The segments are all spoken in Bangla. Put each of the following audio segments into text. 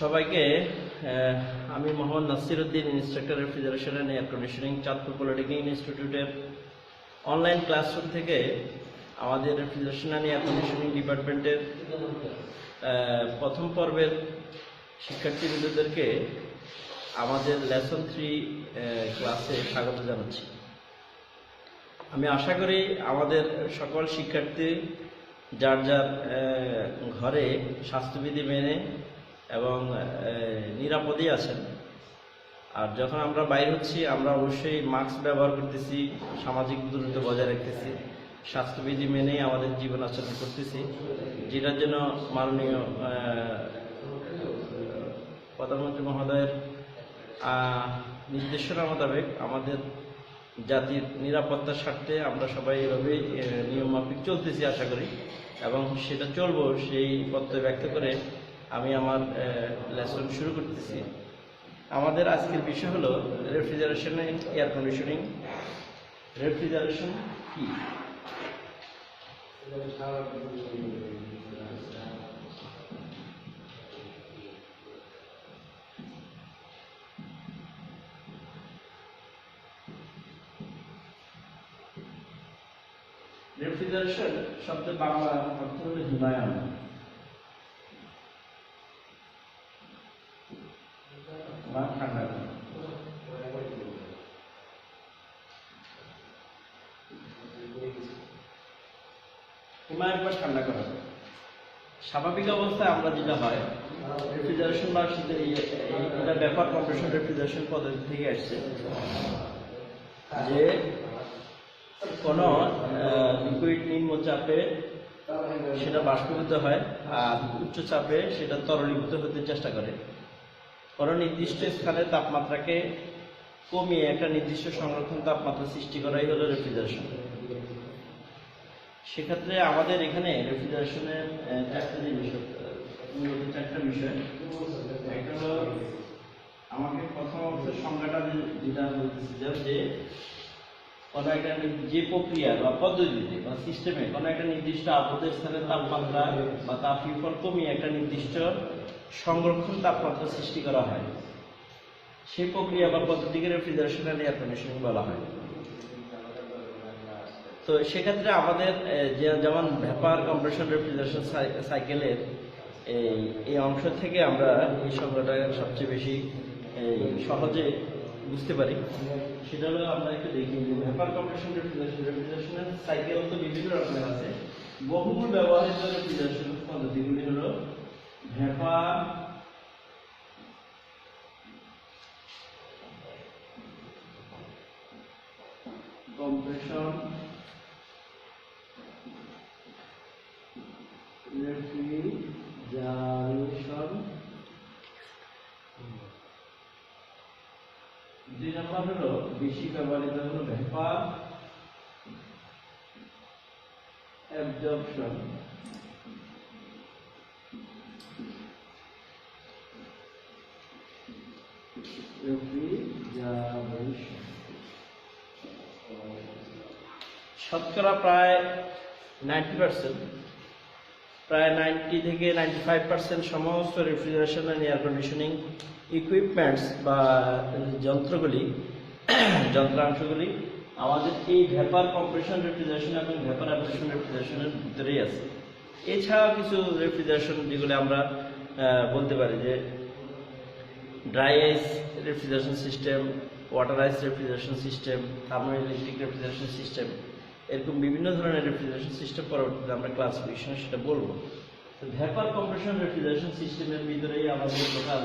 সবাইকে আমি Mohammad Nasir Uddin instructor refrigeration air conditioning Chandpur polytechnic ইনস্টিটিউটের অনলাইন ক্লাসরুম থেকে আমাদের রেফ্রিজারেশন অ্যান্ড এয়ার কন্ডিশনিং ডিপার্টমেন্টের প্রথম পর্বের শিক্ষার্থীবৃন্দদেরকে আমাদের লেসন থ্রি ক্লাসে স্বাগত জানাচ্ছি। আমি আশা করি আমাদের সকল শিক্ষার্থী যার যার ঘরে স্বাস্থ্যবিধি মেনে এবং নিরাপদেই আছেন। আর যখন আমরা বাইর হচ্ছি, আমরা অবশ্যই মাস্ক ব্যবহার করতেছি, সামাজিক দূরত্ব বজায় রাখতেছি, স্বাস্থ্যবিধি মেনেই আমাদের জীবন আচরণ করতেছি, যেটার জন্য মাননীয় প্রধানমন্ত্রী মহোদয়ের নির্দেশনা মোতাবেক আমাদের জাতির নিরাপত্তার স্বার্থে আমরা সবাই এভাবেই আহ, নিয়মমাফিক চলতেছি আশা করি। এবং সেটা চলবো সেই প্রত্যয় ব্যক্ত করে আমি আমার লেসন শুরু করতেছি। আমাদের আজকের বিষয় হলো রেফ্রিজারেশন এয়ার কন্ডিশনিং রেফ্রিজারেশন কি? রেফ্রিজারেশন শব্দের বাংলা অর্থ হলো হিমায়ন। ঠান্ডা করা। স্বাভাবিক অবস্থায় আমরা যেটা হয় রেফ্রিজারেশন বা ব্যাপার কম্প্রেশন রেফ্রিজারেশন পদ্ধতি থেকে আসছে। যে লিকুইড নিম্ন চাপে সেটা বাষ্পীভূত হয় আর উচ্চ চাপে সেটা তরলীভূত হতে চেষ্টা করে। কোনো নির্দিষ্ট স্থানে তাপমাত্রাকে কমিয়ে একটা নির্দিষ্ট সংরক্ষণ তাপমাত্রা সৃষ্টি করাই হলো রেফ্রিজারেশন সেক্ষেত্রে আমাদের এখানে রেফ্রিজারেশনের চারটা জিনিস মূলত চারটা বিষয়। একটা হলো, আমাকে প্রথম সংজ্ঞাটা যেটা বলতেছিলাম যে কোনো একটা যে প্রক্রিয়া বা পদ্ধতিতে বা সিস্টেমে কোনো একটা নির্দিষ্ট আবদ্ধ স্থানে তাপমাত্রা বা তাপীয়ফল কমিয়ে একটা নির্দিষ্ট সংরক্ষণ তাপমাত্রা সৃষ্টি করা হয়। সেই প্রক্রিয়া বা পদ্ধতিকে রেফ্রিজারেশন অ্যান্ড এয়ার কন্ডিশনিং বলা হয়। তো সেক্ষেত্রে আমাদের যেমন ভ্যাপার কম্প্রেশন রেফ্রিজারেশন সাইকেলের এই অংশ থেকে আমরা এই সংজ্ঞাটা সবচেয়ে বেশি সহজে বুঝতে পারি। সেটা হলো আমরা একটু দেখি। যে কম্প্রেশন রেফ্রিজারেশন রেফ্রিজারেশনের সাইকেল তো বিভিন্ন রকমের আছে। বহুমূল ব্যবহৃত রেফ্রিজারেশন পদ্ধতিগুলি হলো দুই নম্বর হলো বেশি ব্যবহৃত হলো অ্যাবজর্পশন শতকরা প্রায় নাইনটি পার্সেন্ট। প্রায় নাইনটি থেকে নাইনটি ফাইভ পার্সেন্ট সমস্ত refrigeration and air conditioning equipments বা যন্ত্রগুলি, যন্ত্রাংশগুলি আমাদের এই ভ্যাপার কম্প্রেশন রেফ্রিজারেশন এবং ভ্যাপার অ্যাপ্রেশন রেফ্রিজারেশনের ভিতরেই আছে। এছাড়াও কিছু রেফ্রিজারেশন যেগুলো আমরা বলতে পারি যে dry ice refrigeration system water ice refrigeration system thermo thermoelectric refrigeration system এরকম বিভিন্ন ধরনের রেফ্রিজারেশন সিস্টেম পরবর্তীতে আমরা ক্লাসিফিকেশন সেটা বলব। তো ভ্যাপার কম্প্রেশন রেফ্রিজারেশন সিস্টেমের ভিতরেই আমাদের টোটাল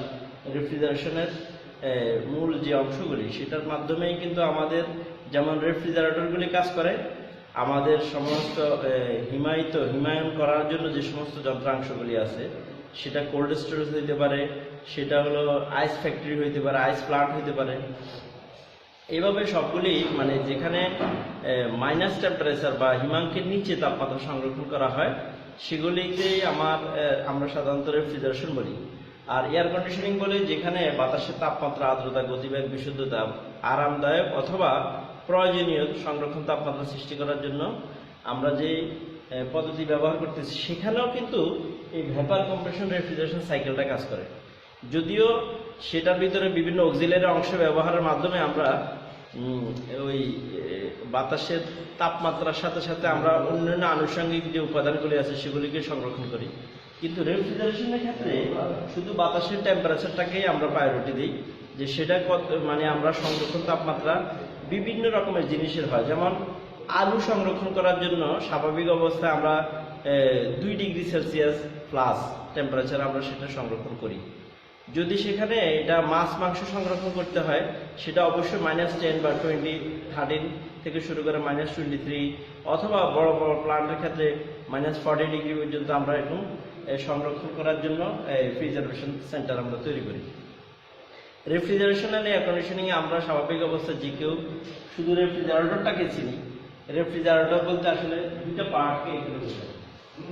রেফ্রিজারেশনের মূল যে অংশগুলি, সেটার মাধ্যমেই কিন্তু আমাদের যেমন রেফ্রিজারেটরগুলি কাজ করে, আমাদের সমস্ত হিমায়িত, হিমায়ন করার জন্য যে সমস্ত যন্ত্রাংশগুলি আছে, সেটা কোল্ড স্টোরেজ হইতে পারে, সেটা হলো আইস ফ্যাক্টরি হইতে পারে আইস প্লান্ট হইতে পারে। এইভাবে সবগুলি মানে যেখানে মাইনাস টেম্পারেচার বা হিমাঙ্কের নিচে তাপমাত্রা সংরক্ষণ করা হয় সেগুলিকেই আমার আমরা সাধারণত রেফ্রিজারেশন বলি। আর এয়ার কন্ডিশনিং বলে যেখানে বাতাসের তাপমাত্রা, আর্দ্রতা, গতিবেগ, বিশুদ্ধতা আরামদায়ক অথবা প্রয়োজনীয় সংরক্ষণ তাপমাত্রা সৃষ্টি করার জন্য আমরা যে পদ্ধতি ব্যবহার করতেছি, সেখানেও কিন্তু এই ভেপার কম্প্রেশন রেফ্রিজারেশন সাইকেলটা কাজ করে। যদিও সেটার ভিতরে বিভিন্ন অক্সিলারি অংশ ব্যবহারের মাধ্যমে আমরা ওই বাতাসের তাপমাত্রার সাথে সাথে আমরা অন্যান্য আনুষঙ্গিক যে উপাদানগুলি আছে, সেগুলিকে সংরক্ষণ করি। কিন্তু রেফ্রিজারেশনের ক্ষেত্রে শুধু বাতাসের টেম্পারেচারটাকেই আমরা প্রায়োরিটি দিই, যে সেটা কত মানে আমরা সংরক্ষণ তাপমাত্রা বিভিন্ন রকমের জিনিসের হয়। যেমন আলু সংরক্ষণ করার জন্য স্বাভাবিক অবস্থায় আমরা দুই ডিগ্রি সেলসিয়াস প্লাস টেম্পারেচার আমরা সেটা সংরক্ষণ করি। যদি সেখানে এটা মাছ, মাংস সংরক্ষণ করতে হয়, সেটা অবশ্যই মাইনাস টেন বা টোয়েন্টি থার্টিন থেকে শুরু করে মাইনাস টোয়েন্টি থ্রি অথবা বড় বড় প্লান্টের ক্ষেত্রে মাইনাস ফর্টি ডিগ্রি পর্যন্ত আমরা এরকম সংরক্ষণ করার জন্য ফ্রিজারেশন সেন্টার আমরা তৈরি করি। রেফ্রিজারেশন এন্ড এয়ার কন্ডিশনিং আমরা স্বাভাবিক অবস্থায় যে কেউ শুধু রেফ্রিজারেটরটাকে চিনি রেফ্রিজারেটর বলতে আসলে দুইটা পার্টকে এখানে বোঝায়।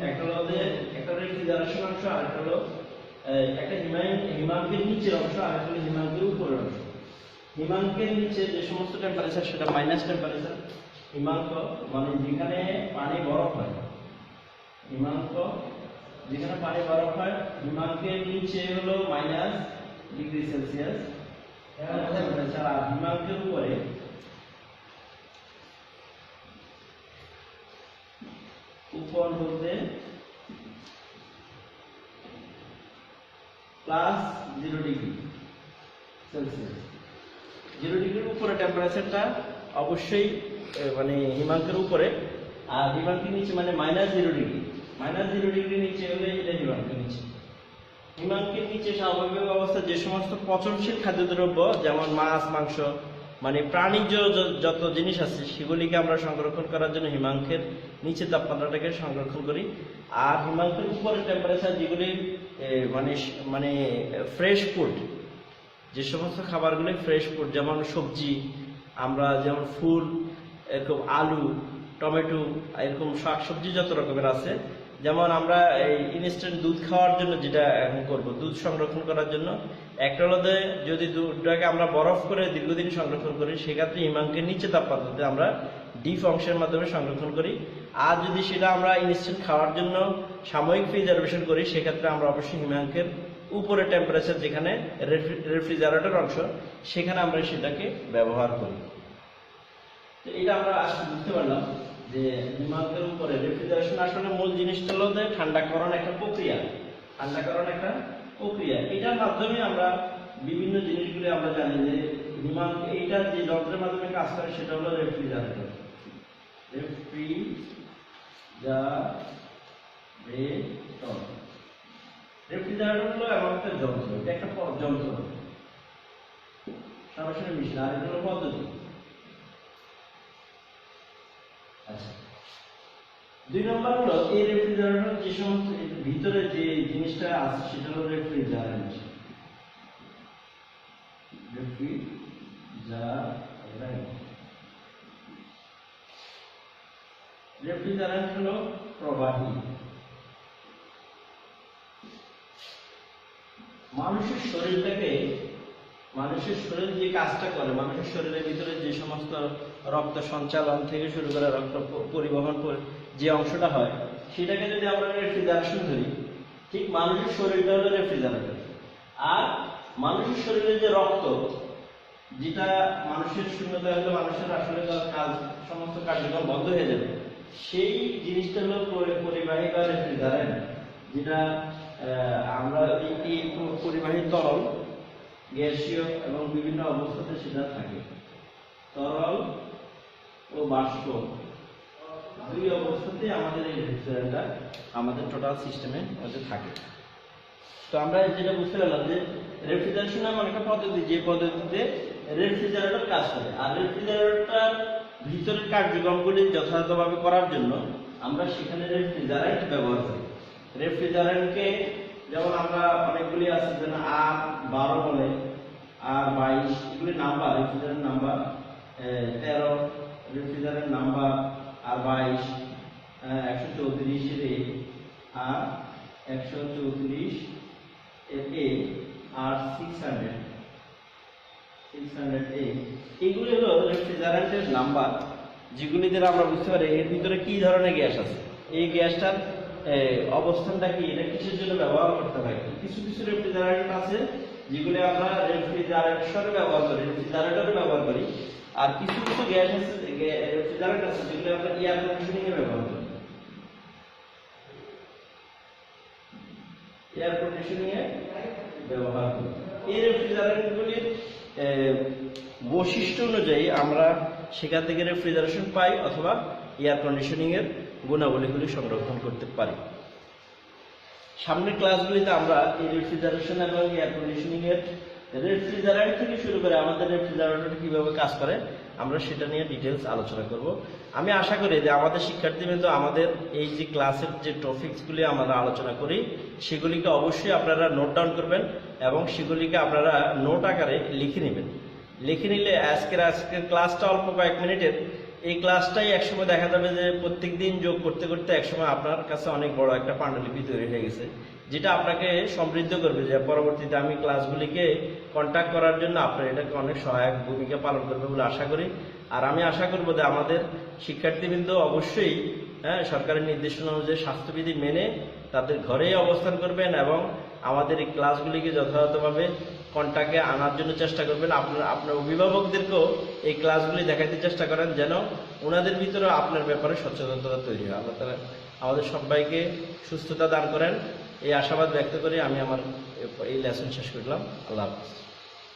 একটা হলো যে একটা রেফ্রিজারেশন অংশ আর একটা হলো একটা হিমায়ন হিমাঙ্কের নিচের অংশ আর একটা হলো হিমাঙ্কের উপরের অংশ। হিমাঙ্কের নিচে যে সমস্ত টেম্পারেচার সেটা মাইনাস টেম্পারেচার হিমাঙ্ক মানে যেখানে পানি বরফ হয়, হিমাঙ্ক যেখানে পানি বরফ হয় হিমাঙ্কের নিচে হলো মাইনাস ডিগ্রি সেলসিয়াস আর হিমাঙ্কের উপরে উপর বলতে plus zero degree Celsius zero ডিগ্রির উপরে টেম্পারেচারটা অবশ্যই মানে হিমাঙ্কের উপরে, আর হিমাঙ্কের নিচে মানে minus zero degree minus zero degree নিচে হলে এটা হিমাঙ্কের নিচে। হিমাঙ্কের নিচে স্বাভাবিক অবস্থা যে সমস্ত পচনশীল খাদ্যদ্রব্য, যেমন মাছ, মাংস মানে প্রাণীজ যত জিনিস আছে, সেগুলিকে আমরা সংরক্ষণ করার জন্য হিমাঙ্কের নিচে তাপমাত্রাটাকে সংরক্ষণ করি। আর হিমাঙ্কের উপরে টেম্পারেচার যেগুলি মানে মানে ফ্রেশ ফুড যে সমস্ত খাবারগুলি ফ্রেশ ফুড যেমন সবজি, আমরা যেমন ফুল, এরকম আলু, টমেটো, এরকম শাক সবজি যত রকমের আছে যেমন আমরা এই ইনস্ট্যান্ট দুধ খাওয়ার জন্য যেটা এখন করব, দুধ সংরক্ষণ করার জন্য, একটা হলো যদি দুধটাকে আমরা বরফ করে দীর্ঘদিন সংরক্ষণ করি, সেক্ষেত্রে হিমাঙ্কের নিচে তাপমাত্রাতে আমরা ডিপ অংশের মাধ্যমে সংরক্ষণ করি। আর যদি সেটা আমরা ইনস্ট্যান্ট খাওয়ার জন্য সাময়িক প্রিজার্ভেশন করি, সেক্ষেত্রে আমরা অবশ্যই হিমাঙ্কের উপরে টেম্পারেচার যেখানে রেফ্রিজারেটর অংশ, সেখানে আমরা সেটাকে ব্যবহার করি। তো এটা আমরা আজকে বুঝতে পারলাম। যে হিমাঙ্কের উপরে রেফ্রিজারেশন আসলে মূল জিনিসটা হলো যে ঠান্ডাকরণ একটা প্রক্রিয়া। ঠান্ডাকরণ একটা প্রক্রিয়া। এটার মাধ্যমে আমরা বিভিন্ন জিনিসগুলি আমরা জানি যে হিমাঙ্ক এইটা যে যন্ত্রের মাধ্যমে কাজ করে সেটা হলো রেফ্রিজারেটর রেফ্রিজারেটর রেফ্রিজারেটর হলো এমন একটা যন্ত্র, এটা একটা যন্ত্র। সরাসরি মেশিন আর এটা পদ্ধতি। দুই নম্বর হলো, এই রেফ্রিজারেটর যে সমস্ত ভিতরে যে জিনিসটা আছে, সেটা হলো রেফ্রিজারেন্ট রেফ্রিজারেন্ট হলো প্রবাহী মানুষের শরীরটাকে মানুষের শরীর যে কাজটা করে। মানুষের শরীরের ভিতরে যে সমস্ত রক্ত সঞ্চালন থেকে শুরু করে রক্ত পরিবহন যে অংশটা হয়, সেটাকে যদি আমরা রেফ্রিজারেশন ধরি, ঠিক মানুষের শরীরটা হলো রেফ্রিজারেটর। আর মানুষের শরীরে যে রক্ত, যেটা মানুষের শূন্যতা হলে মানুষের আসলে তার কাজ, সমস্ত কার্যক্রম বন্ধ হয়ে যাবে। সেই জিনিসটা হলো পরি- পরিবাহী বা রেফ্রিজারেন্ট, যেটা আমরা এই পরিবাহী তরল গ্যাসীয় এবং বিভিন্ন অবস্থাতে সেটা থাকে। তরল ও বাষ্প দুই অবস্থাতে আমাদের এই রেফ্রিজারেন্টটা আমাদের টোটাল সিস্টেমে মধ্যে থাকে। তো আমরা যেটা বুঝতে পারলাম যে রেফ্রিজারেশন এমন একটা পদ্ধতি, যে পদ্ধতিতে রেফ্রিজারেটর কাজ করে। আর রেফ্রিজারেটর ভিতরের কার্যক্রমগুলি যথাযথভাবে করার জন্য আমরা সেখানে রেফ্রিজারেন্ট ব্যবহার করি। রেফ্রিজারেন্টকে যেমন আমরা অনেকগুলি আছে যেন আর বারো বলে, আর বাইশ, এগুলি নাম্বার রেফ্রিজারেন্ট নাম্বার তেরো রেফ্রিজারেন্ট নাম্বার, আর বাইশ একশো চৌত্রিশ রে আর একশো চৌত্রিশ A R six hundred six hundred A এগুলি হলো রেফ্রিজারেন্টের নাম্বার, যেগুলি দ্বারা আমরা বুঝতে পারি এর ভিতরে কি ধরনের গ্যাস আছে। এই গ্যাসটার অবস্থানটা কি? এটা কিসের জন্য ব্যবহার করতে হয়? কিছু কিছু রেফ্রিজারেটর আছে, যেগুলো আমরা রেফ্রিজারেটরে ব্যবহার করি রেফ্রিজারেটরে ব্যবহার করি। আর কিছু কিছু গ্যাস আছে রেফ্রিজারেটর আছে, যেগুলো আমরা এয়ার কন্ডিশনিং এ ব্যবহার করি। এয়ার কন্ডিশনিং এ ব্যবহার করি। এই রেফ্রিজারেটরগুলির বৈশিষ্ট্য অনুযায়ী আমরা সেখান থেকে রেফ্রিজারেশন পাই অথবা এয়ার কন্ডিশনিং এর গুণাবলীগুলি সংরক্ষণ করতে পারি। সামনের ক্লাসগুলিতে আমরা এই রেফ্রিজারেশন এবং এয়ার কন্ডিশনিং এর রেফ্রিজারেটর থেকে শুরু করে আমাদের রেফ্রিজারেটর কীভাবে কাজ করে, আমরা সেটা নিয়ে ডিটেলস আলোচনা করব। আমি আশা করি যে আমাদের শিক্ষার্থীবৃন্দ আমাদের এই যে ক্লাসের যে টপিকসগুলি আমরা আলোচনা করি, সেগুলিকে অবশ্যই আপনারা নোট ডাউন করবেন এবং সেগুলিকে আপনারা নোট আকারে লিখে নেবেন। লিখে নিলে আজকের আজকের ক্লাসটা অল্প কয়েক মিনিটের এই ক্লাসটাই একসময় দেখা যাবে যে প্রত্যেক দিন যোগ করতে করতে একসময় আপনার কাছে অনেক বড় একটা পাণ্ডুলিপি তৈরি হয়ে গেছে, যেটা আপনাকে সমৃদ্ধ করবে যে পরবর্তীতে আমি ক্লাসগুলিকে কন্ট্যাক্ট করার জন্য আপনার এটাকে অনেক সহায়ক ভূমিকা পালন করবে বলে আশা করি। আর আমি আশা করব যে আমাদের শিক্ষার্থীবৃন্দ অবশ্যই হ্যাঁ সরকারের নির্দেশনা অনুযায়ী স্বাস্থ্যবিধি মেনে তাদের ঘরেই অবস্থান করবেন এবং আমাদের এই ক্লাসগুলিকে যথাযথভাবে কন্ট্যাক্টে আনার জন্য চেষ্টা করবেন। আপনার আপনার অভিভাবকদেরকেও এই ক্লাসগুলি দেখাতে চেষ্টা করেন যেন ওনাদের ভিতরে আপনার ব্যাপারে সচেতনতা তৈরি হয়। আল্লাহ তালা আমাদের সবাইকে সুস্থতা দান করেন। এই আশাবাদ ব্যক্ত করে আমি আমার এই লেসন শেষ করলাম। আল্লাহ হাফিজ।